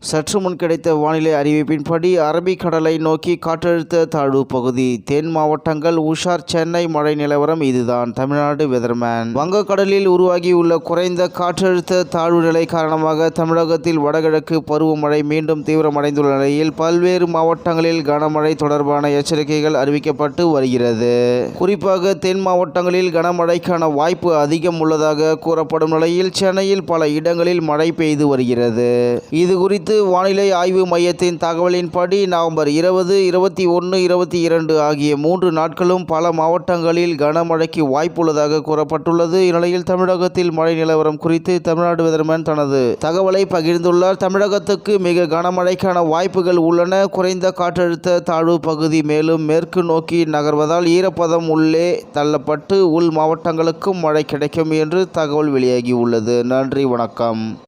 சற்று முன் கிடைத்த வானிலை அறிவிப்பின்படி அரபிக்கடலை நோக்கி காற்றழுத்த தாழ்வு பகுதி தென் மாவட்டங்கள் உஷார் சென்னை மழை நிலவரம் இதுதான். தமிழ்நாடு வெதர்மேன். வங்கக்கடலில் உருவாகியுள்ள குறைந்த காற்றழுத்த தாழ்வு நிலை காரணமாக தமிழகத்தில் வடகிழக்கு பருவமழை மீண்டும் தீவிரமடைந்துள்ள நிலையில் பல்வேறு மாவட்டங்களில் கனமழை தொடர்பான எச்சரிக்கைகள் அறிவிக்கப்பட்டு வருகிறது. குறிப்பாக தென் மாவட்டங்களில் கனமழைக்கான வாய்ப்பு அதிகம் உள்ளதாக கூறப்படும் நிலையில் சென்னையில் பல இடங்களில் மழை பெய்து வருகிறது. இது குறித்து வானிலை ஆய்வு மையத்தின் தகவலின்படி நவம்பர் இருபது இருபத்தி ஒன்று இருபத்தி இரண்டு ஆகிய மூன்று நாட்களும் பல மாவட்டங்களில் கனமழைக்கு வாய்ப்புள்ளதாக கூறப்பட்டுள்ளது. இந்நிலையில் தமிழகத்தில் மழை நிலவரம் குறித்து தமிழ்நாடு வெதர்மேன் தனது தகவலை பகிர்ந்துள்ளார். தமிழகத்துக்கு மிக கனமழைக்கான வாய்ப்புகள் உள்ளன. குறைந்த காற்றழுத்த தாழ்வு பகுதி மேலும் மேற்கு நோக்கி நகர்வதால் ஈரப்பதம் உள்ளே தள்ளப்பட்டு உள் மாவட்டங்களுக்கும் மழை கிடைக்கும் என்று தகவல் வெளியாகியுள்ளது. நன்றி வணக்கம்.